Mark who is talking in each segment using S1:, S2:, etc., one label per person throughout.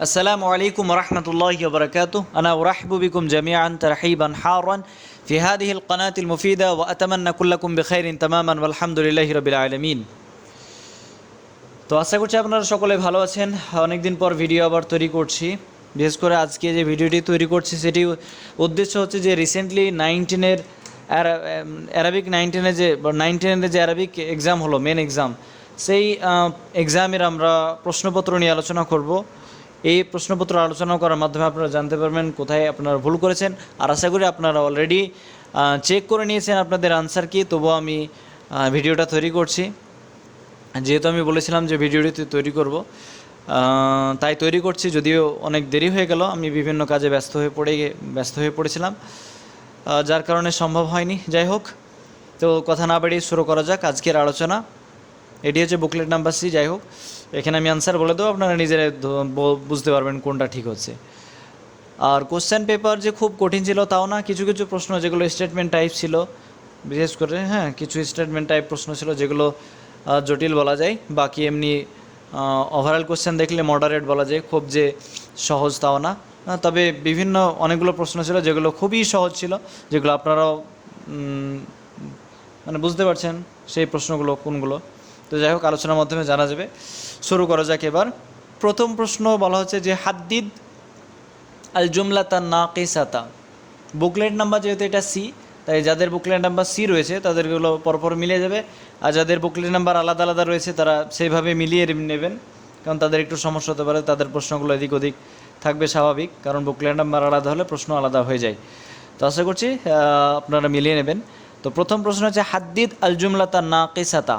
S1: السلام عليكم ورحمة الله وبركاته أنا أرحب بكم جميعا ترحيبا حارا في هذه القناة المفيدة وأتمنى كلكم بخير تماما والحمد لله رب العالمين তো আশা করছি আপনারা সকলে ভালো আছেন অনেকদিন পর ভিডিও আবার তৈরি করছি বিশেষ করে আজকে যে ভিডিওটি তৈরি করছি সেটি উদ্দেশ্য হচ্ছে যে রিসেন্টলি নাইনটিনের অ্যারাবিক নাইনটিনের যে নাইনটিনের যে অ্যারাবিক এক্সাম হলো মেন এক্সাম সেই এক্সামের আমরা প্রশ্নপত্র নিয়ে আলোচনা করব এই প্রশ্নপত্র আলোচনা করার মাধ্যমে আপনারা জানতে পারবেন কোথায় আপনারা ভুল করেছেন। আর আশা করি আপনারা অলরেডি চেক করে নিয়েছেন আপনাদের আনসার কি, তবুও আমি ভিডিওটা তৈরি করছি। যেহেতু আমি বলেছিলাম যে ভিডিওটি তৈরি করব তাই তৈরি করছি, যদিও অনেক দেরি হয়ে গেল, আমি বিভিন্ন কাজে ব্যস্ত হয়ে পড়ে, ব্যস্ত হয়ে পড়েছিলাম। যার কারণে সম্ভব হয়নি, যাই হোক। তো কথা না বাড়িয়ে শুরু করা যাক আজকের আলোচনা। এটি হচ্ছে বুকলেট নাম্বার সি যাই হোক। এখানে আমি আনসার বলে দেবো, আপনারা নিজেরা বুঝতে পারবেন কোনটা ঠিক হচ্ছে। আর কোশ্চেন পেপার যে খুব কঠিন ছিল তাও না, কিছু কিছু প্রশ্ন যেগুলো স্টেটমেন্ট টাইপ ছিল, বিশেষ করে হ্যাঁ কিছু স্টেটমেন্ট টাইপ প্রশ্ন ছিল যেগুলো জটিল বলা যায়, বাকি এমনি ওভারঅল কোশ্চেন দেখলে মডারেট বলা যায়, খুব যে সহজ তাও না। তবে বিভিন্ন অনেকগুলো প্রশ্ন ছিল যেগুলো খুবই সহজ ছিল, যেগুলো আপনারাও মানে বুঝতে পারছেন সেই প্রশ্নগুলো কোনগুলো। তো যাই হোক, আলোচনার মাধ্যমে জানা যাবে। শুরু করা যাক এবার। প্রথম প্রশ্ন বলা হচ্ছে যে, হাদ্দিদ আল জুমলাতা না কেসাতা বুকলেট নাম্বার যেহেতু এটা সি তাই যাদের বুকলেট নাম্বার সি রয়েছে, তাদেরগুলো পরপর মিলে যাবে। আর যাদের বুকলেট নাম্বার আলাদা আলাদা রয়েছে, তারা সেইভাবে মিলিয়ে নেবেন, কারণ তাদের একটু সমস্যা হতে পারে, তাদের প্রশ্নগুলো এদিক ওদিক থাকবে স্বাভাবিক, কারণ বুকলেট নাম্বার আলাদা হলে প্রশ্ন আলাদা হয়ে যায়। তো আশা করছি আপনারা মিলিয়ে নেবেন। তো প্রথম প্রশ্ন হচ্ছে, হাদ্দিদ আল জুমলাতা না কেসাতা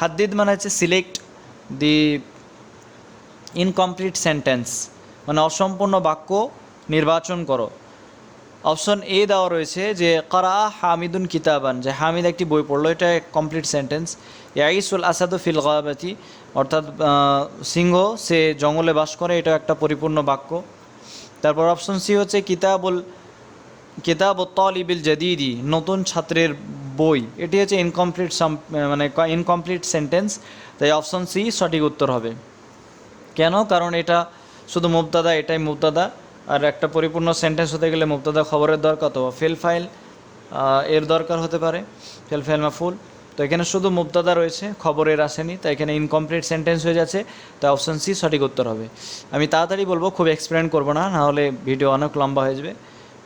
S1: হাদ্দিদ মানে হচ্ছে সিলেক্ট দি ইনকমপ্লিট সেন্টেন্স মানে অসম্পূর্ণ বাক্য নির্বাচন করো। অপশন এ দেওয়া রয়েছে যে, করা হামিদুন কিতাবান যে হামিদ একটি বই পড়ল, এটা কমপ্লিট সেন্টেন্স ইয়াইসুল আসাদু ফিল গাবাতি, অর্থাৎ সিংহ, সে জঙ্গলে বাস করে, এটা একটা পরিপূর্ণ বাক্য। তারপর অপশন সি হচ্ছে, কিতাবুল কিতাব ও তলিবিল জাদিদি নতুন ছাত্রের বই, এটি হচ্ছে ইনকমপ্লিট সাম মানে ইনকমপ্লিট সেন্টেন্স তাই অপশন সি সঠিক উত্তর হবে। কেন? কারণ এটা শুধু মুবতাদা, এটাই মুবতাদা, আর একটা পরিপূর্ণ সেন্টেন্স হতে গেলে মুবতাদা খবরের দরকার তো ফেল ফাইল এর দরকার হতে পারে ফেল ফাইল মাফুল। তো এখানে শুধু মুবতাদা রয়েছে, খবরের আসেনি, তাই এখানে ইনকমপ্লিট সেন্টেন্স হয়ে যাচ্ছে, তাই অপশন সি সঠিক উত্তর হবে। আমি তাড়াতাড়ি বলব, খুব এক্সপ্লেন করব না নাহলে ভিডিও অনেক লম্বা হয়ে যাবে।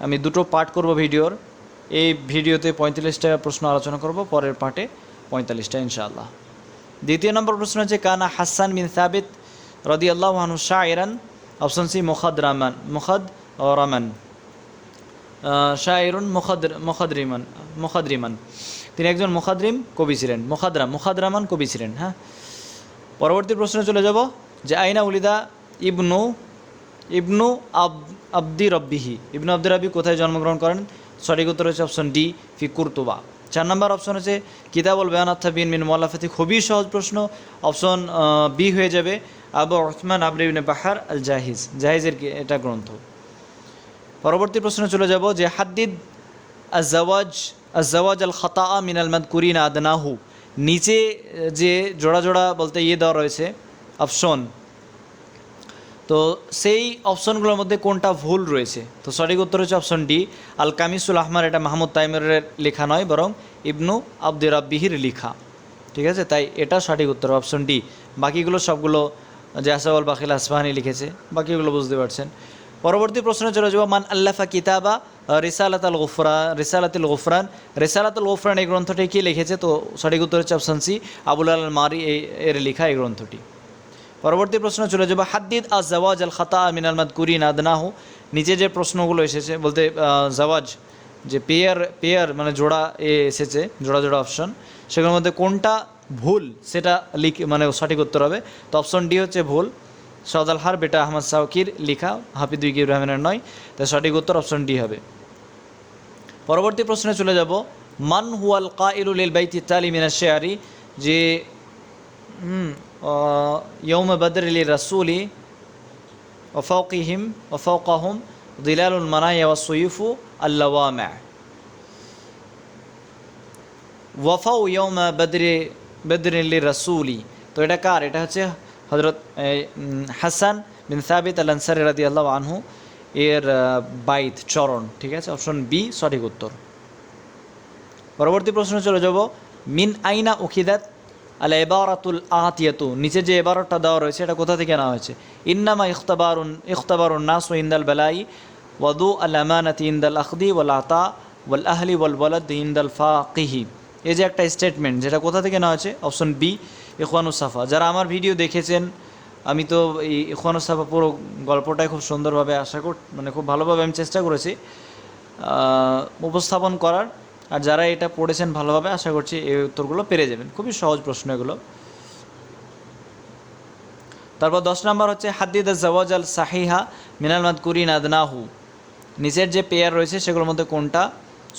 S1: আমি দুটো পার্ট করব ভিডিওর। এই ভিডিওতে পঁয়তাল্লিশটা প্রশ্ন আলোচনা করব, পরের পার্টে পঁয়তাল্লিশটা ইনশাআল্লাহ। দ্বিতীয় নম্বর প্রশ্ন হচ্ছে, কানা হাসান বিন সাবিত রদি আল্লাহ শাহ ইরান অপশন সি, মুখাদ রামান মুখাদ রামান। শাহরুন মুখাদ মুখাদরিমান মুখাদরিমান তিনি একজন মুখাদরিম কবি ছিলেন মুখাদরাম মুখাদরামান কবি ছিলেন হ্যাঁ? পরবর্তী প্রশ্নে চলে যাব, যে, আইনা উলিদা ইবনু ইবনু আব, আব্দি রব্বিহি। ইবনু আব্দি রব্বি কোথায় জন্মগ্রহণ করেন? সঠিক উত্তর হচ্ছে অপশন ডি ফি কুর্তুবা। চার নম্বর অপশন হচ্ছে কিতাবুল বেয়ানাথা বিন মিন মোয়াল্লাফাতি খুবই সহজ প্রশ্ন। অপশন বি হয়ে যাবে আবু ওসমান আবরিবিন বাহার আল জাহিজ জাহিজের এটা গ্রন্থ। পরবর্তী প্রশ্নে চলে যাব যে, হাদ্দিদ আজাওয়াজ আজাওয়াজ আল খাতা মিনাল মাদকুরিন আদনাহু। নিচে যে জোড়া জোড়া বলতে ইয়ে দেওয়া রয়েছে অপশন তো সেই অপশনগুলোর মধ্যে কোনটা ভুল রয়েছে? তো সঠিক উত্তর হচ্ছে option D Al Qamisul Ahmar এটা মাহমুদ তাইমের লেখা নয়, বরং ইবনু আব্দুর রাব্বিহির লেখা। ঠিক আছে? তাই এটা সঠিক উত্তর অপশন ডি বাকিগুলো সবগুলো যে আসাউল বাকিল আসবাহানি লিখেছে, বাকিগুলো বুঝতে পারছেন। পরবর্তী প্রশ্নে চলে যাব মান আল্লাফা কিতাবা রিসালাত আল গুফরান রিসালাতুল গুফরান রিসালাতুল গুফরান এই গ্রন্থটি কি লিখেছে? তো সঠিক উত্তর হচ্ছে অপশন সি আবুল আল মারি এর লেখা এই গ্রন্থটি। পরবর্তী প্রশ্ন চলে যাব, হাদ্দিদ আজ জাওয়াজ আল খাতা মিনাল মাদ কুরিন আদনাহু। নিচে যে প্রশ্নগুলো এসেছে, বলতে জাওয়াজ, যে পেয়ার পেয়ার মানে জোড়া এ এসেছে, জোড়া জোড়া অপশন সেগুলোর মধ্যে কোনটা ভুল সেটা লিখ মানে সঠিক উত্তর হবে। তো অপশন ডি হচ্ছে ভুল। সদাল হার, বেটা আহমদ সাউকির লিখা হাফিদ উইকি রহমানের নয়, তাই সঠিক উত্তর অপশন ডি হবে। পরবর্তী প্রশ্নে চলে যাব, মান হুয়াল কা কাইলুল বাইতি তালিমিনা শেয়ারি, যে ইয়ৌম বদরলি রসুলি ওফাউকিহিম ওফাউকাহম দিলালুল মানায়া সৈফু আল্লাওয়ামা ওয়াফাউ ইয়ৌম বদরে বদরলি রসুলি তো এটা কার? এটা হচ্ছে হজরত হাসান বিন সাবিত আল আনসারি রাদি আল্লাহ আনহু এর বাইত, চরণ। ঠিক আছে? অপশন বি সঠিক উত্তর। পরবর্তী প্রশ্ন চলে যাব। মিন আইনা উখিদাত আল এবারাতুল আতিয়াতু, নিচে যে এবারতটা দেওয়া রয়েছে, এটা কোথা থেকে নেওয়া হয়েছে? ইন্নামা ইখতাবারুন ইখতাবারুন নাস ইন্দাল বেলাই ওয়াদু আল আমানাতি ইন্দাল আখদি ওয়াল আতা ওয়াল আহলি ওয়াল ওয়ালাদ ইন্দাল ফাকিহি। এই যে একটা স্টেটমেন্ট যেটা কোথা থেকে নেওয়া হয়েছে? অপশন বি ইখওয়ানুসাফা যারা আমার ভিডিও দেখেছেন, আমি তো এই ইখওয়ানুসাফা পুরো গল্পটাই খুব সুন্দরভাবে আশা কর মানে খুব ভালোভাবে আমি চেষ্টা করেছি উপস্থাপন করার। আর যারা এটা পড়েছেন ভালোভাবে, আশা করছি এই উত্তরগুলো পেরে যাবেন। খুবই সহজ প্রশ্ন এগুলো। তারপর দশ নম্বর হচ্ছে, হাদ্দিদ জওয়াজ আল সাহিহা মিনাল মাদকুরিন আদনাহু নিচের যে পেয়ার রয়েছে সেগুলোর মধ্যে কোনটা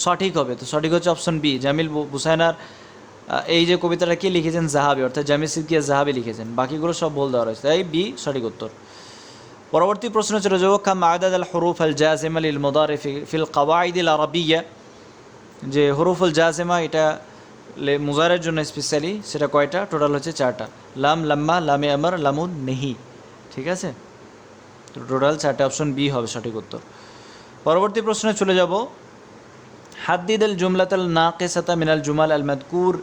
S1: সঠিক হবে? তো সঠিক হচ্ছে অপশন বি, জামিল বুসাইনার এই যে কবিতাটা কে লিখেছেন? জাহাবি, অর্থাৎ জামিল সিদ্দিয়া জাহাবি লিখেছেন। বাকিগুলো সব বল দেওয়া রয়েছে। তাই বি, সঠিক উত্তর। পরবর্তী প্রশ্ন চলে যাব কাম আদাদ আল হরুফ আল জাজেম আল ইল মোদারে ফিল কাওয়াইদ আল আরবিয়া যে হরুফুল জাজেমা এটা মুজারের জন্য স্পেশালি সেটা কয়টা? টোটাল হচ্ছে চারটা। লাম, লাম্মা, লামে আমার, লামুন, নেহি। ঠিক আছে? তো টোটাল চারটে অপশন বি হবে সঠিক উত্তর। পরবর্তী প্রশ্নে চলে যাব। হাদ্দিদ আল জুমলাত আল নাকেসাতা মিনাল জুমাল আল মাদকুর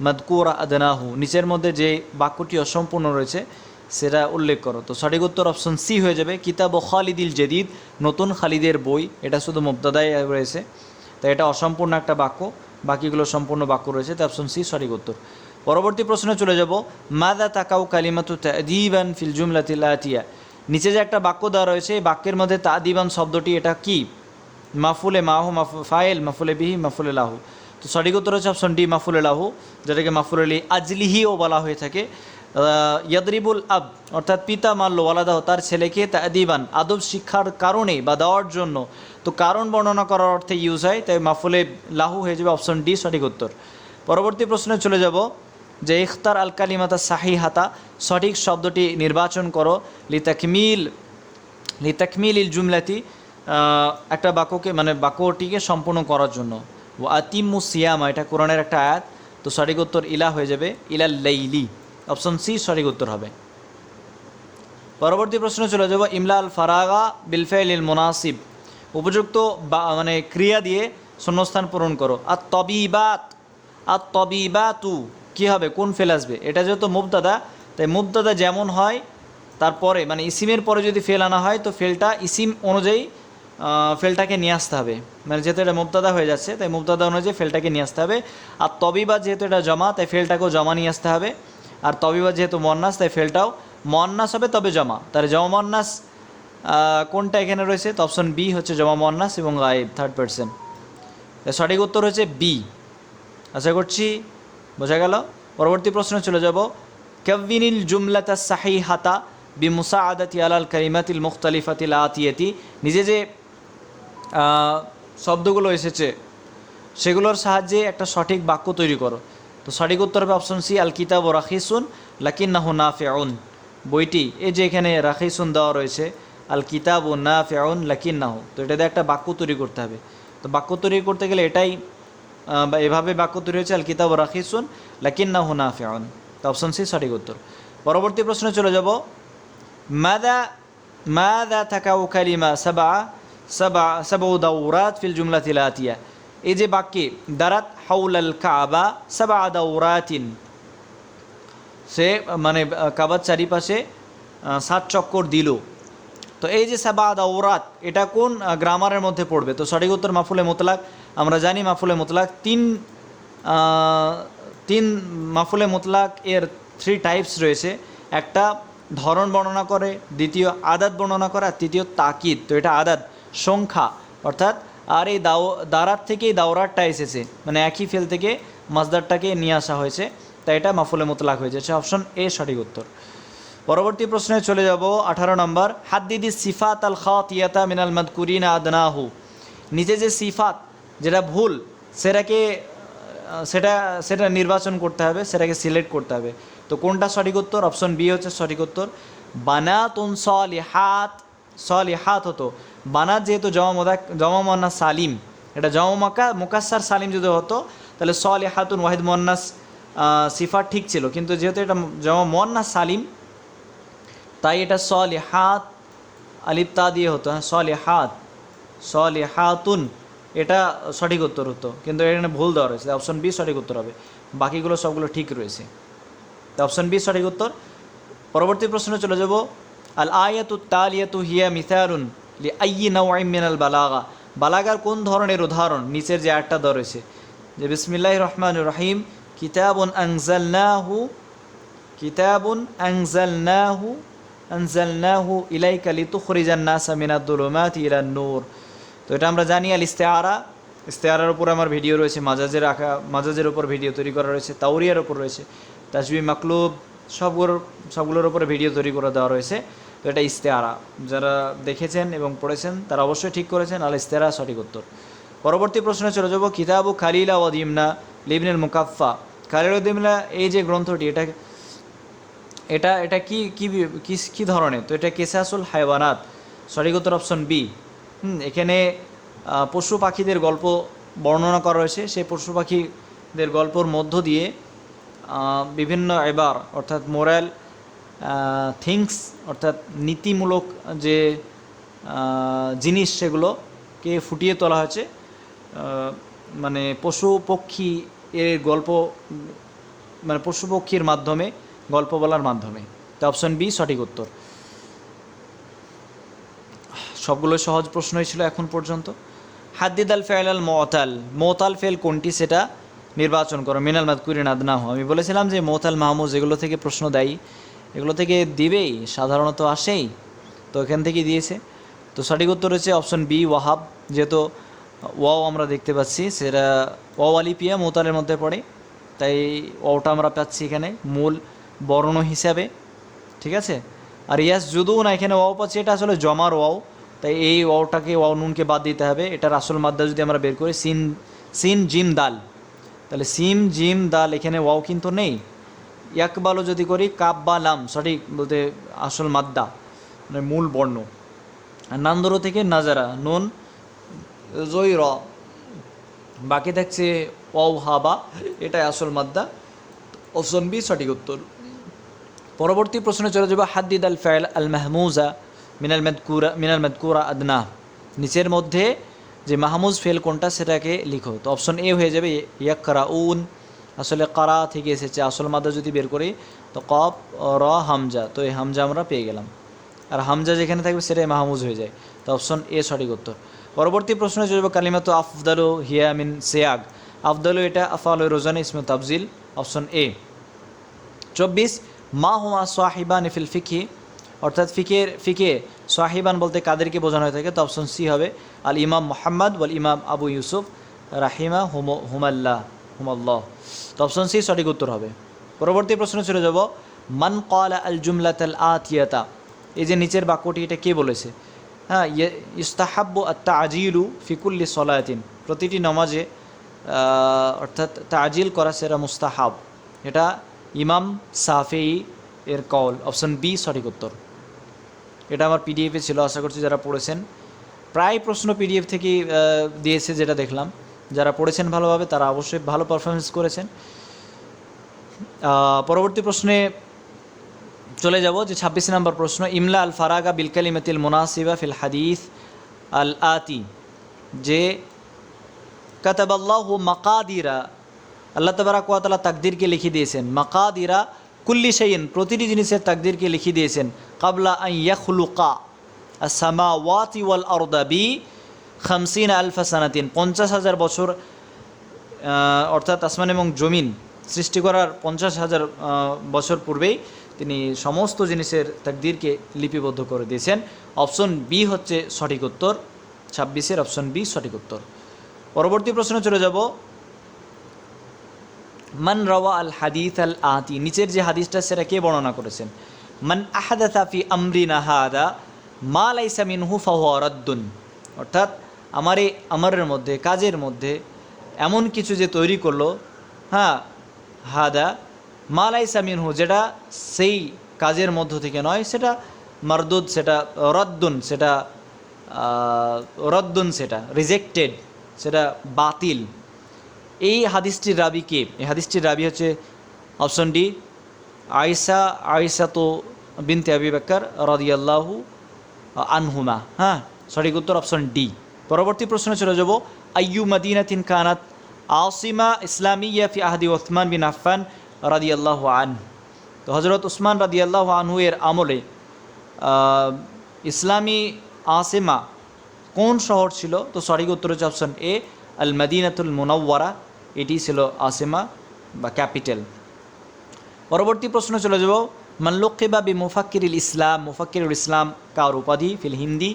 S1: মাদকুর আদনাহু। নিচের মধ্যে যে বাক্যটি অসম্পূর্ণ রয়েছে, সেটা উল্লেখ করো। তো সঠিক উত্তর অপশন সি হয়ে যাবে, কিতাব ও খালিদিল জেদিদ, নতুন খালিদের বই। এটা শুধু মুবতাদাই রয়েছে। তাই এটা অসম্পূর্ণ একটা বাক্য। বাকিগুলো সম্পূর্ণ বাক্য রয়েছে তাই অপশন সি সঠিক উত্তর। পরবর্তী প্রশ্নে চলে যাব। মাদা তাকাউ কালিমাতু তাদিবান ফিল জুমলাতিল আতিয়া। নিচে যে একটা বাক্য দেওয়া রয়েছে, এই বাক্যের মধ্যে তা তাদিবান শব্দটি এটা কি? মাফুলে মাহু, মাফু, ফাইল, মাফুলে বিহি, মাফুলে লাহু। তো সঠিক উত্তর হচ্ছে অপশন ডি মাফুলে লাহু, যেটাকে মাফুল মাফুলে আজলিহিও বলা হয়ে থাকে। ইয়াদরিবুল আব, অর্থাৎ পিতা মাল্য ওয়ালাদাহ তার ছেলেকে তা তাদিবান, আদব শিক্ষার কারণে বা দেওয়ার জন্য। তো কারণ বর্ণনা করার অর্থে ইউজ হয়, তাই মাফুলে লাহু হয়ে যাবে অপশন ডি সঠিক উত্তর। পরবর্তী প্রশ্নে চলে যাব, যে ইখতার আল কালিমাতা সাহি হাতা সঠিক শব্দটি নির্বাচন করো, লিতাকমিল লিতাকমিল ইল জুমলাতি একটা বাক্যকে মানে বাক্যটিকে সম্পূর্ণ করার জন্য। ও আতিমু সিয়ামা, এটা কোরআনের একটা আয়াত, তো সঠিক উত্তর ইলা হয়ে যাবে ইলা লাইলি। অপশন সি সঠিক উত্তর হবে। পরবর্তী প্রশ্ন চলে যাব ইমলা আল ফারাগা বিলফেল ইল মুনাসিব। উপযুক্ত বা মানে ক্রিয়া দিয়ে শূন্যস্থান পূরণ করো। আর তবিবাত আর তবিবাতু, কী হবে? কোন ফেল আসবে? এটা যেহেতু মুবদাদা তাই মুবদাদা যেমন হয়, তারপরে মানে ইসিমের পরে যদি ফেল আনা হয়, তো ফেলটা, ইসিম অনুযায়ী ফেলটাকে নিয়ে আসতে হবে। মানে যেহেতু এটা মুবতাদা হয়ে যাচ্ছে, তাই মুবতাদা অনুযায়ী ফেলটাকে নিয়ে আসতে হবে। আর তবিবা যেহেতু এটা জমা, তাই ফেলটাকেও জমা নিয়ে আসতে হবে। আর তবিবা যেহেতু মন্নাস তাই ফেলটাও মন্নাস হবে তবে জমা। তাহলে জমা মন্নাস কোনটা এখানে রয়েছে? তো অপশন বি হচ্ছে জমা মন্নাস এবং গায়েব থার্ড পার্সন সঠিক উত্তর হচ্ছে বি আশা করছি বোঝা গেল? পরবর্তী প্রশ্নে চলে যাব। কাভিনিল জুমলাতা সাহি হাতা বি মুসাআদাতি আলাল কারিমাতিল মুখতালিফাতিল আতিয়াতি। নিজে যে শব্দগুলো এসেছে, সেগুলোর সাহায্যে একটা সঠিক বাক্য তৈরি করো। তো সঠিক উত্তর হবে অপশন সি আল কিতাব ও রাখিসুন, লাকিন্নাহু না ফেউন বইটি, এই যে এখানে রাখিসুন দেওয়া রয়েছে আল কিতাব ও না ফেউন লাকিন্নাহু। তো এটা দিয়ে একটা বাক্য তৈরি করতে হবে। তো বাক্য তৈরি করতে গেলে এটাই এভাবে বাক্য তৈরি হয়েছে আল কিতাব ও রাখিসুন, লাকিন্নাহু না ফেউন তো অপশন সি সঠিক উত্তর। পরবর্তী প্রশ্নে চলে যাব। মাদা মাদা থাকা ও খালিমা সাবা সাবা সাবউ দাউরাত ফিল জুমলা তিলাতিয়া। এই যে বাক্যে, দারাত হাউলাল কাবা সাবা দাউরাতিন সে মানে কাবার চারিপাশে সাত চক্কর দিল। তো এই যে সাবা দাউরাত এটা কোন গ্রামারের মধ্যে পড়বে? তো সঠিক উত্তর মাফুলে মোতলাক, আমরা জানি মাফুলে মোতলাক তিন তিন মাফুলে মোতলাক এর থ্রি টাইপস রয়েছে। একটা, ধরন বর্ণনা করে, দ্বিতীয়, আদাত বর্ণনা করে, আর তৃতীয়, তাকিদ। তো এটা আদাত, সংখ্যা, অর্থাৎ আর এই দাও দারাত থেকেই দাওরাতটা এসেছে। মানে একই ফেল থেকে মাজদারটাকে নিয়ে আসা হয়েছে। তাই এটা মাফুলে মোতলাক যাচ্ছে অপশন এ সঠিক উত্তর। পরবর্তী প্রশ্নে চলে যাব। আঠারো নম্বর। হাদ্দিদি সিফাত আল খাতিয়াতা মিনাল মাদকুরিনা আদনাহু। নিজে যে সিফাত, যেটা ভুল, সেটাকে, সেটা সেটা নির্বাচন করতে হবে, সেটাকে সিলেক্ট করতে হবে। তো কোনটা সঠিক উত্তর? অপশন বি হচ্ছে সঠিক উত্তর। বানাতুন সলিহাত সলিহাত হতো। বানাত যেহেতু জমা মোদা জমা মোহান্না সালিম। এটা জমা মকা মুকাসার সালিম যদি হতো, তাহলে সলিহাতুন ওয়াহিদ মোহান্নাস সিফাত ঠিক ছিল। কিন্তু যেহেতু এটা জমা মোহান্না সালিম, তাই এটা সলিহাত আলিফ তা দিয়ে হতো। হ্যাঁ সলে হাত সলে হাতুন এটা সঠিক উত্তর হতো। কিন্তু এখানে ভুল দেওয়া রয়েছে। অপশন বি সঠিক উত্তর হবে। বাকিগুলো সবগুলো ঠিক রয়েছে। অপশন বি সঠিক উত্তর। পরবর্তী প্রশ্নে চলে যাব। আল আয়াতু তালিয়াতু হিয়া মিসারুন মিনাল বালাগা। বালাগার কোন ধরনের উদাহরণ? নিচের যে আটটা রয়েছে। যে বিসমিল্লাহ রহমান রহিম, কিতাবুন আনজালনাহু কিতাবুন আনজালনাহু আনজালনাহু ইলাইকা লিতুখরিজান নাসা মিনাদ-দুলুমাতি ইলান নূর। তো এটা আমরা জানি আল ইস্তেআরা ইস্তেআরার উপর আমার ভিডিও রয়েছে, মাজাজের আঁকা, মাজাজের উপর ভিডিও তৈরি করা রয়েছে, তাওরিয়ার উপর রয়েছে, তাজবি, মাকলুব, সবগুলোর সবগুলোর উপরে ভিডিও তৈরি করে দেওয়া রয়েছে। তো এটা ইস্তেআরা যারা দেখেছেন এবং পড়েছেন, তারা অবশ্যই ঠিক করেছেন, আল ইস্তেআরা সঠিক উত্তর। পরবর্তী প্রশ্নে চলে যাব, কিতাবু খালিলা ওয়াদিমনা লিবনুল মুকাফফা। খালিল ওয়াদিমনা এই যে গ্রন্থটি, এটা এটা এটা কি কি কি কি ধরনের? তো এটা কেসাসুল হাইওয়ানাত, সঠিক উত্তর অপশন বি। হুম, এখানে পশু পাখিদের গল্প বর্ণনা করা রয়েছে সেই পশু পাখিদের গল্পর মধ্য দিয়ে বিভিন্ন এবার, অর্থাৎ মোরাল থিংস অর্থাৎ নীতিমূলক যে জিনিস সেগুলোকে ফুটিয়ে তোলা হয়েছে। মানে পশু পক্ষী এর গল্প মানে পশু পক্ষীর মাধ্যমে, গল্প বলার মাধ্যমে। তো অপশন বি সঠিক উত্তর। সবগুলো সহজ প্রশ্নই ছিল এখন পর্যন্ত। হাদ্দিদ আল ফেল আল মতাল মোতাল ফেল কোনটি সেটা নির্বাচন করো। মিনাল মাদকুরিন আদনাহ। আমি বলেছিলাম যে মোতাল মাহমুজ এগুলো থেকে প্রশ্ন দেয় এগুলো থেকে দিবেই, সাধারণত আসেই। তো এখান থেকে দিয়েছে। তো সঠিক উত্তর রয়েছে অপশন বি, ওয়াহাব। যেহেতু, ওয়াও আমরা দেখতে পাচ্ছি, সেটা ওয়াও আলিপিয়া মোতালের মধ্যে পড়ে। তাই ওটা আমরা পাচ্ছি এখানে মূল বর্ণ হিসাবে, ঠিক আছে? আর ইয়াস যদিও না, এখানে ওয়াও পাচ্ছি, এটা আসলে জমার ওয়াও। তাই এই ওয়াওটাকে, ওয়াও নুনকে বাদ দিতে হবে। এটার আসল মাদ্দা যদি আমরা বের করি, সিন সিন, জিম, দাল। তাহলে সিম, জিম, দাল এখানে ওয়াও কিন্তু নেই। ইয়াকবালও যদি করি লাম সঠিক বলতে আসল মাদ্দা মানে মূল বর্ণ। নান্দরো থেকে নাজারা, নুন জই র বাকি থাকছে ওয়াও হাবা এটাই আসল মাদ্দা। অপশন বি, সঠিক উত্তর। পরবর্তী প্রশ্নে চলে যাব, হাদ্দিদ আল ফাইল আল মাহমুজা মিনাল মেদকুরা মিনাল মেদকুরা আদনা। নিচের মধ্যে যে মাহমুজ ফেল কোনটা, সেটাকে লিখো। তো অপশন এ হয়ে যাবে ইয়াকরা উন আসলে কারা থেকে এসেছে? আসল মাদা যদি বের করি, তো কপ র, হামজা। তো এই হামজা আমরা পেয়ে গেলাম। আর হামজা যেখানে থাকবে, সেটাই মাহমুজ হয়ে যায়। তো অপশন এ সঠিক উত্তর। পরবর্তী প্রশ্নে যাব কালিমাতো আফদালু হিয়া মিন সেয়াগ। আফদালু এটা আফাল রোজান ইসমে তাফজিল। অপশন এ চব্বিশ, মা হুমা সোয়াহিবান ফিল ফিকি অর্থাৎ ফিকের ফিকে সোয়াহিবান বলতে কাদেরকে বোঝানো হয়ে থাকে? তো অপশন সি হবে আল ইমাম মোহাম্মদ ওয়াল ইমাম আবু ইউসুফ রাহিমা হুম হুমাল্লাহ হুমাল্লাহ। তো অপশন সি সঠিক উত্তর হবে। পরবর্তী প্রশ্ন চলে যাব, মান কলা আল জুমলাত আল আতিয়াতা? এই যে নিচের বাক্যটি, এটা কে বলেছে? হ্যাঁ ইয়ে- ইস্তাহাব্বু আত্তা আজিলু ফিকুল্লি সলায়াতিন প্রতিটি নমাজে অর্থাৎ তাজিল করা সেরা মুস্তাহাব। এটা ইমাম সাফেই এর কল অপশন বি সঠিক উত্তর। এটা আমার পিডিএফে ছিল, আশা করছি যারা পড়েছেন। প্রায় প্রশ্ন পিডিএফ থেকে দিয়েছে যেটা দেখলাম। যারা পড়েছেন ভালোভাবে, তারা অবশ্যই ভালো পারফরমেন্স করেছেন। পরবর্তী প্রশ্নে চলে যাব যে ছাব্বিশ নম্বর প্রশ্ন, ইমলা আল ফারাগা বিল কালিমাতিল মুনাসিবা ফিল হাদিস আল আতি, যে কাতাবাল্লাহু মাকাদিরা, আল্লাহ তবারাক ওয়া তাআলা তাকদিরকে লিখে দিয়েছেন, মাকাদিরা কুল্লি শাইইন, প্রতিটি জিনিসের তাকদিরকে লিখে দিয়েছেন, কাবলা আন ইয়াখলুকা আস-সামাওয়াতি ওয়াল আরদা বি খামসিন আলফা সানাতিন, পঞ্চাশ হাজার বছর অর্থাৎ আসমান এবং জমিন সৃষ্টি করার পঞ্চাশ হাজার বছর পূর্বেই তিনি সমস্ত জিনিসের তাকদিরকে লিপিবদ্ধ করে দিয়েছেন। অপশন বি হচ্ছে সঠিক উত্তর, ছাব্বিশের অপশন বি সঠিক উত্তর। পরবর্তী প্রশ্নে চলে যাব। মান রওয়া আল হাদিস আল আতি, নিচের যে হাদিসটা সেটা কে বর্ণনা করেছেন? মান আহাদাথা ফি আমরিনা হাদা, মা লাইসা মিনহু ফাহুয়া রাদ্দুন। অর্থাৎ আমার এই আমারের মধ্যে, কাজের মধ্যে এমন কিছু যে তৈরি করল হ্যাঁ হাদা মা লাইসা মিনহু যেটা সেই কাজের মধ্য থেকে নয়, সেটা মারদুদ, সেটা রদ্দুন সেটা রদ্দুন সেটা রিজেক্টেড সেটা বাতিল। এই হাদিসটির রাবি কে? এই হাদিসটির রাবি হচ্ছে অপশন ডি আয়সা আয়সা তো বিনতে আবি বাক্কার রাদিয়াল্লাহু আনহুমা। হ্যাঁ সঠিক উত্তর অপশন ডি পরবর্তী প্রশ্নে চলে যাব, আইয়ু মাদিনাতিন কানাত আসিমা ইসলামিয়া ফি আহদি ওসমান বিন আফফান রাদিয়াল্লাহ আন তো হজরত উসমান রাদিয়াল্লাহ আনহু এর আমলে ইসলামী আসিমা কোন শহর ছিল? তো সঠিক উত্তর হচ্ছে অপশন এ আল মদিনাতুল মুনাওয়ারা, এটি ছিল আসিমা বা ক্যাপিটাল। পরবর্তী প্রশ্ন চলে যাব মাল্লুকিবা বি মুফাক্কিরুল ইসলাম? মুফাক্কিরুল ইসলাম কার উপাধি? ফিল হিন্দি।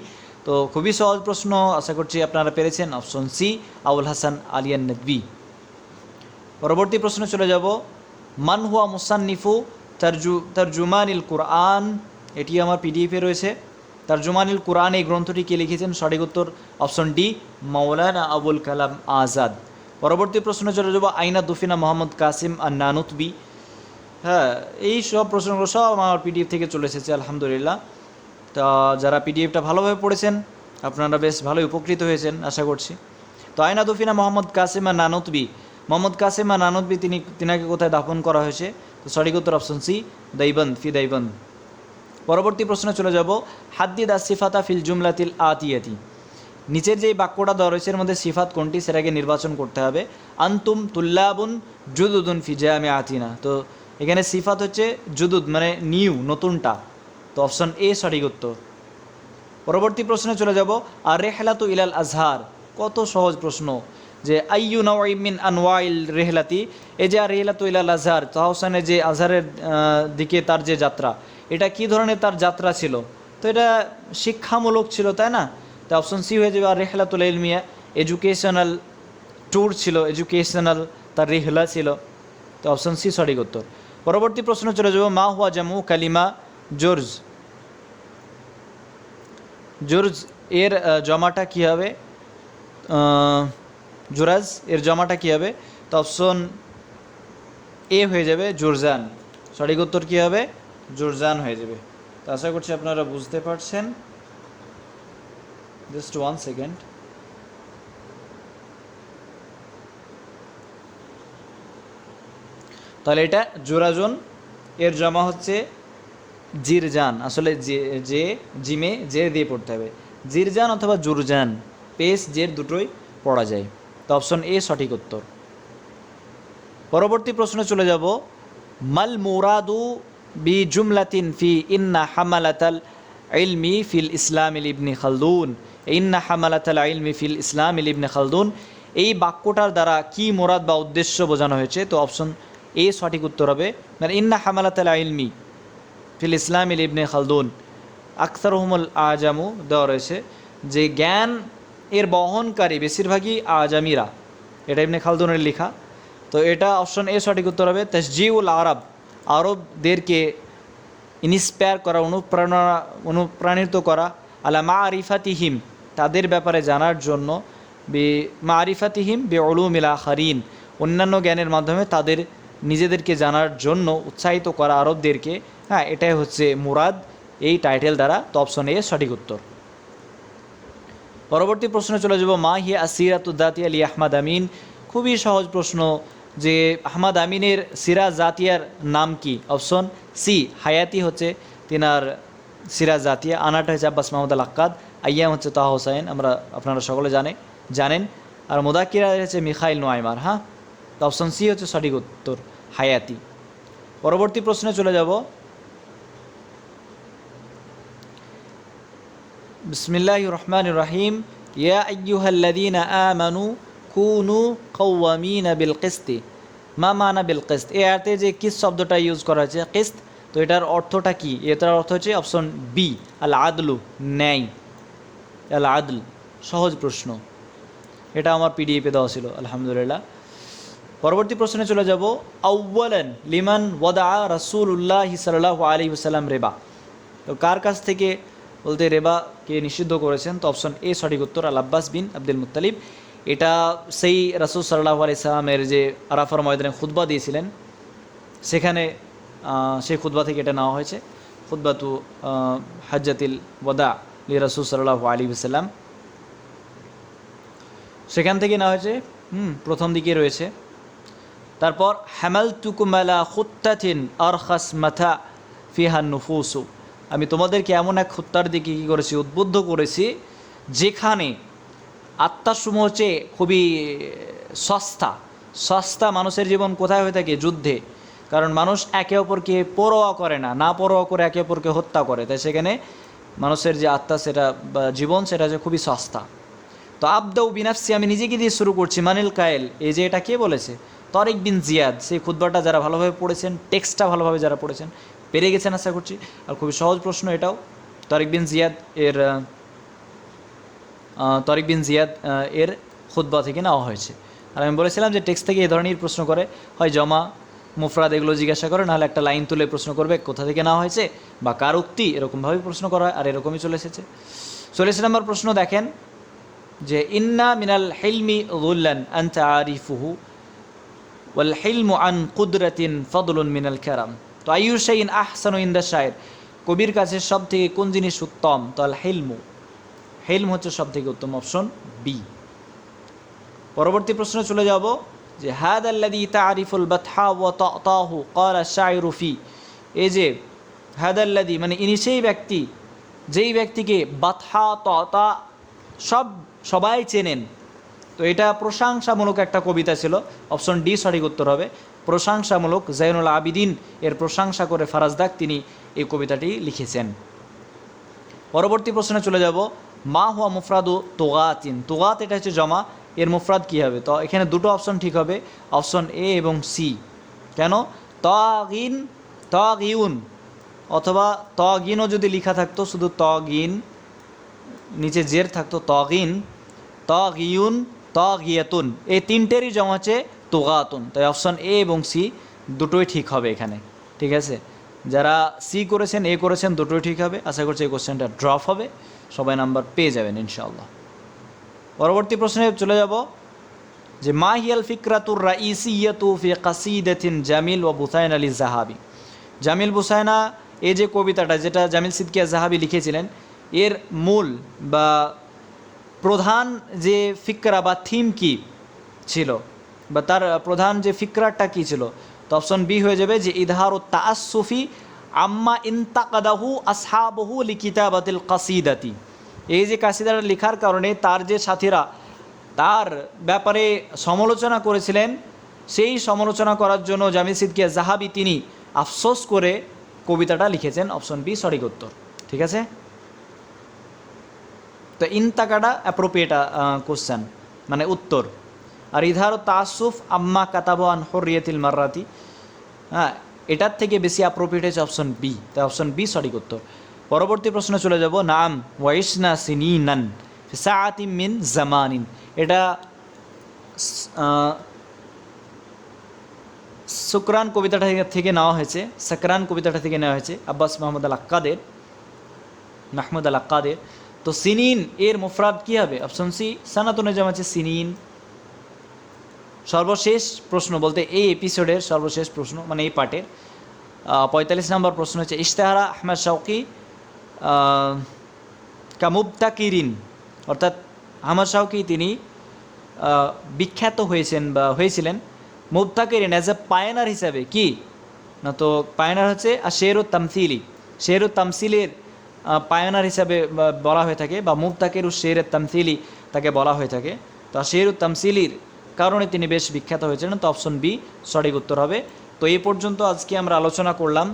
S1: তো খুবই সহজ প্রশ্ন, আশা করছি আপনারা পেরেছেন। অপশন সি আউল হাসান আলিয়ান নদবি পরবর্তী প্রশ্নে চলে যাব। মান হুয়া মুসান্নিফু তারজু, তারজুমানিল কুরআন, এটি আমার পিডিএফে রয়েছে। তারজুমানিল কুরআন এই গ্রন্থটি কে লিখেছেন? সঠিক উত্তর অপশন ডি, মাওলানা আবুল কালাম আজাদ। পরবর্তী প্রশ্নে চলে যাব, আইনা দুফিনা মোহাম্মদ কাসিম আর নানুতবি হ্যাঁ এই সব প্রশ্নগুলো সব আমার পিডিএফ থেকে চলে এসেছে, আলহামদুলিল্লাহ। তা যারা পিডিএফটা ভালোভাবে পড়েছেন, আপনারা বেশ ভালোই উপকৃত হয়েছেন, আশা করছি। তো আইনা দুফিনা মোহাম্মদ কাসিম নানতবি, মোহাম্মদ কাসিম নানতবি তিনি, তিনাকে কোথায় দাফন করা হয়েছে? তো সঠিক উত্তর অপশন সি দাইবন্দ, ফি দাইবন্দ। পরবর্তী প্রশ্নে চলে যাব, হাদ্দিদ আসিফাতা ফিল জুমলাতিল আতিয়াতি। নিচের যে বাক্যটা দেওয়া রয়েছে মধ্যে সিফাত কোনটি, সেটাকে নির্বাচন করতে হবে। আন্তুম তুল্লাবুন জুদুদুন ফিজা আমি আতিনা তো এখানে সিফাত হচ্ছে জুদুদ মানে নিউ, নতুনটা। তো অপশন এ সঠিক উত্তর। পরবর্তী প্রশ্নে চলে যাব আর রেহলাতু ইলাল আজহার। কত সহজ প্রশ্ন যে, আইয়ু নওয়াইমিন আনওয়াইল রেহলাতি? এই যে আর রেহলাতু ইলাল আজহার তাহসানের যে আজহারের দিকে তার যে যাত্রা, এটা কি ধরনের তার যাত্রা ছিল? তো এটা শিক্ষামূলক ছিল, তাই না? তো অপশন সি হয়ে যাবে আর রেহলাতুল ইলমিয়া এডুকেশনাল ট্যুর ছিল, এডুকেশনাল তার রেহলা ছিল। তো অপশন সি সঠিক উত্তর। পরবর্তী প্রশ্ন চলে যাব, মা হুয়া জামু কালিমা জোর্জ। জোর্জ, এর জমাটা কী হবে? জোরাজ, এর জমাটা কী হবে? তো অপশন এ হয়ে যাবে জোরজান। সঠিক উত্তর কী হবে? জোরজান হয়ে যাবে। তো আশা করছি আপনারা বুঝতে পারছেন। জাস্ট ওয়ান সেকেন্ড তাহলে এটা জোরাজন, এর জমা হচ্ছে জিরজান, আসলে যে জিমে জের দিয়ে পড়তে হবে। জিরজান অথবা জুরজান, পেস জের দুটোই পড়া যায়। তো অপশন এ সঠিক উত্তর। পরবর্তী প্রশ্নে চলে যাব। মাল মুরাদু বি জুমলাতিন ফি ইন্না হামালাতাল ইলমি ফিল ইসলাম ইবনি খালদুন। ইন্না হামালাতাল ইলমি ফিল ইসলাম ইবনি খালদুন। এই বাক্যটার দ্বারা কি মোরাদ বা উদ্দেশ্য বোঝানো হয়েছে? তো অপশন এ সঠিক উত্তর হবে মানে ইন্না হামালাতাল ইলমি। ফিল ইসলাম ইল ইবনে খালদুন। আখতার রহমুল আজামু দেওয়া রয়েছে যে জ্ঞান এর বহনকারী বেশিরভাগই আজামিরা। এটা ইবনে খালদুনের লেখা। তো এটা অপশন এ সঠিক উত্তর হবে তসজিউল আরব। আরবদেরকে ইন্সপায়ার করা, অনুপ্রেরণা, অনুপ্রাণিত করা আলা মা আরিফাতিহিম তাদের ব্যাপারে জানার জন্য। বে মা আরিফাতিহিম বে অলুমিলা হারিন অন্যান্য জ্ঞানের মাধ্যমে তাদের নিজেদেরকে জানার জন্য উৎসাহিত করা আরবদেরকে হ্যাঁ এটাই হচ্ছে মুরাদ, এই টাইটেল দ্বারা তো অপশন এ সঠিক উত্তর। পরবর্তী প্রশ্নে চলে যাব, মা হিয়া আসিরাতুদ্দাতি আলী আহমদ আমিন? খুবই সহজ প্রশ্ন যে আহমদ আমিনের সিরাজ জাতিয়ার নাম কি? অপশন সি হায়াতি হচ্ছে তিনার সিরাজ জাতিয়া, আনাটা হচ্ছে আব্বাস মাহমুদ আল আক্কাদ আইয়াম হচ্ছে তাহ হোসাইন, আমরা আপনারা সকলে জানে, জানেন। আর মোদাকিরা হচ্ছে মিখাইল নোয়াইমার হ্যাঁ? তো অপশন সি হচ্ছে সঠিক উত্তর, হায়াতি। পরবর্তী প্রশ্নে চলে যাব। বিসমিল্লাহ রহমান রহিম ইয়া আইয়ুহাল্লাদিন আমানু কুনু কৌয়ামিন বিল কিস্তি। মা মানা বিল কিস্ত। এ আয়াতে যে কিস শব্দটা ইউজ করা হয়েছে, কিস্ত, তো এটার অর্থটা কি? এটার অর্থ হচ্ছে অপশন বি আল আদলু ন্যায়। আল আদল সহজ প্রশ্ন। এটা আমার পিডিএফে দেওয়া ছিল, আলহামদুলিল্লাহ। পরবর্তী প্রশ্নে চলে যাব আউ্বালান লিমান ওয়াদা রাসুল্লাহ সাল্লাহ আলী সাল্লাম রেবা। তো কার কাছ থেকে বলতে রেবাকে নিষিদ্ধ করেছেন? তো অপশন এ সঠিক উত্তর, আল আব্বাস বিন আব্দুল মুতালিব এটা সেই রাসুল সাল্লাহ আলি সাল্লামের যে আরাফার ময়দানে খুতবা দিয়েছিলেন, সেখানে সেই খুতবা থেকে এটা নেওয়া হয়েছে। খুতবাতু হাজ্জাতিল ওয়াদা লি রাসুল সাল্লাহ আলী সাল্লাম সেখান থেকে নেওয়া হয়েছে, হুম, প্রথম দিকে রয়েছে। তারপর হ্যামাল তুকুমালা খুত্তাথিন আরখাস মাথা ফিহান নুফুসু। আমি তোমাদেরকে এমন এক হত্যার দিকে কী করেছি? উদ্বুদ্ধ করেছি, যেখানে আত্মাসমূহ হচ্ছে খুবই সস্তা। সস্তা মানুষের জীবন কোথায় হয়ে থাকে? যুদ্ধে। কারণ মানুষ একে অপরকে পরোয়া করে না না পরোয়া করে একে অপরকে হত্যা করে। তাই সেখানে মানুষের যে আত্মা, সেটা বা জীবন, সেটা যে খুবই সস্তা। তো আবদাউ বিনাফসি, আমি নিজেকে দিয়ে শুরু করছি মানিল কায়েল। এই যে এটা কে বলেছে? তরিক বিন জিয়াদ, সেই খুদ্বাটা যারা ভালোভাবে পড়েছেন, টেক্সটটা ভালোভাবে যারা পড়েছেন, পেরে গেছেন আশা করছি। আর খুবই সহজ প্রশ্ন এটাও। তরিক বিন জিয়াদ এর তরিক বিন জিয়াদ এর খুদ্া থেকে নেওয়া হয়েছে। আর আমি বলেছিলাম যে টেক্সট থেকে এই ধরনের প্রশ্ন করে, হয় জমা, মুফরাদ এগুলো জিজ্ঞাসা করে, নাহলে একটা লাইন তুলে প্রশ্ন করবে কোথা থেকে নেওয়া হয়েছে, বা কার উক্তি, এরকমভাবেই প্রশ্ন করা হয়, আর এরকমই চলে এসেছে। চল্লিশ নম্বর প্রশ্ন দেখেন যে, ইন্না মিনাল হেলমি গুল্লান আনতা আরিফুহু ওয়াল হিলমু আন কুদরাতিন ফদলুন মিনাল খেরাম তো আয়ু শাইন আহসানু ইন দ্য শায়ের কবির কাছে সব থেকে কোন জিনিস উত্তম? তো আল হিলমু হেলম হচ্ছে সব থেকে উত্তম অপশন বি পরবর্তী প্রশ্নে চলে যাব যে, হাদ আল্লাদি তারিফুল বাথা ওয়া তাহু ক্বালা শায়রু ফি। এই যে, হাদ আল্লাদি মানে ইনি সেই ব্যক্তি, যেই ব্যক্তিকে বাথা ততা সব সবাই চেনেন। তো এটা প্রশংসামূলক একটা কবিতা ছিল। অপশন ডি সঠিক উত্তর হবে। প্রশংসামূলক জাইনুল আবিদিন এর প্রশংসা করে ফারাজদাক তিনি এই কবিতাটি লিখেছেন। পরবর্তী প্রশ্নে চলে যাব। মা হুয়া মুফরাদু তোগাতিন। তোগাত এটা হচ্ছে জমা। এর মুফরাদ কী হবে? তো এখানে দুটো অপশন ঠিক হবে। অপশন এ এবং সি কেন? তগিন, তগিউন অথবা তগিনও যদি লেখা থাকতো, শুধু তগিন, নিচে জের থাকতো, তগিন, তগিউন তগিয়াতুন। এই তিনটেরই জমা হচ্ছে তোগাতুন। তাই অপশন এ এবং সি দুটোই ঠিক হবে এখানে। ঠিক আছে? যারা সি করেছেন, এ করেছেন, দুটোই ঠিক হবে। আশা করছি এই কোশ্চেনটা ড্রপ হবে। সবাই নাম্বার পেয়ে যাবেন, ইনশাআল্লাহ। পরবর্তী প্রশ্নে চলে যাব যে মা হিয়াল ফিকরাতুর রাইসিয়াতু ফি কাসিদাতিন জামিল ও বুসাইন আলী জাহাবি। জামিল বুসাইনা, এই যে কবিতাটা, যেটা জামিল সিদ্কিয়া জাহাবি লিখেছিলেন, এর মূল বা প্রধান যে ফিকরা বা থিম কি ছিল বা তার প্রধান যে ফিকরাটা কি ছিল? তো অপশন বি হয়ে যাবে যে ইদহার ও তাসুফি আম্মা ইন্তাকাদাহু আসহাবহু লিকিতাবাতিল কাসিদাতি। এই যে কাসিদাটা লেখার কারণে তার যে সাথীরা, তার ব্যাপারে সমালোচনা করেছিলেন, সেই সমালোচনা করার জন্য জামিল সিদ্কিয়া জাহাবি তিনি আফসোস করে কবিতাটা লিখেছেন। অপশন বি সঠিক উত্তর। ঠিক আছে? তো ইনতাকাটা অ্যাপ্রোপ্রিয়েট কোশ্চেন মানে উত্তর। আর ইধার তাসুফ আম্মা কাতাব আন হরিয়াতিল মার্রাতি। হ্যাঁ এটার থেকে বেশি অ্যাপ্রোপ্রিয়েট হয়েছে অপশন বি তাই অপশন বি সঠিক উত্তর। পরবর্তী প্রশ্নে চলে যাব, নাম, ওয়াইসনা সিনিনান সাআতি মিন জামানিন। এটা শুক্রান কবিতাটা থেকে- নেওয়া হয়েছে, সাকরান কবিতাটা থেকে নেওয়া হয়েছে, আব্বাস মাহমুদ আল আক্কাদের মাহমুদ আল আক্কাদের তো সিনিন, এর মুফরাদ কী হবে? অপশন সি সানাতুনে যেমন আছে সিনিন। সর্বশেষ প্রশ্ন বলতে এই এপিসোডের সর্বশেষ প্রশ্ন মানে এই পার্টের পঁয়তাল্লিশ নম্বর প্রশ্ন হচ্ছে, ইশতেহারা আহমেদ শৌকি কামুবতাকিরিন, অর্থাৎ আহমদ শাওকি তিনি বিখ্যাত হয়েছেন বা হয়েছিলেন মুবতাকিরিন অ্যাজ এ পায়নার হিসাবে। কি? না তো পায়নার হচ্ছে আর শেরু তামসিলি। শেরু তামসিলের পায়নার হিসাবে বলা হয়ে থাকে, বা মুবতাকিরু শের তামসিলি তাকে বলা হয়ে থাকে। তো শেরু তামসিলির কারণে তিনি বেশ বিখ্যাত হয়েছিলেন। তো অপশন বি সঠিক উত্তর হবে। তো এই পর্যন্ত আজকে আমরা আলোচনা করলাম।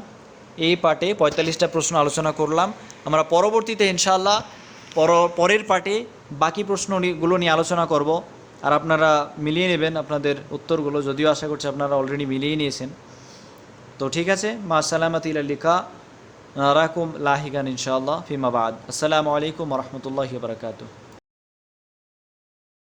S1: এই পার্টে পঁয়তাল্লিশটা প্রশ্ন আলোচনা করলাম। আমরা পরবর্তীতে ইনশাআল্লাহ পর, পরের পার্টে বাকি প্রশ্নগুলো নিয়ে আলোচনা করব। আর আপনারা মিলিয়ে নেবেন আপনাদের উত্তরগুলো। যদিও আশা করছি আপনারা অলরেডি মিলিয়ে নিয়েছেন। তো ঠিক আছে। মা সালামাত লিখা রাকুম লাহিগান ইনশাআল্লাহ ফিমাবাদ আসসালামু আলাইকুম রহমতুল্লাহ বারকাতুহ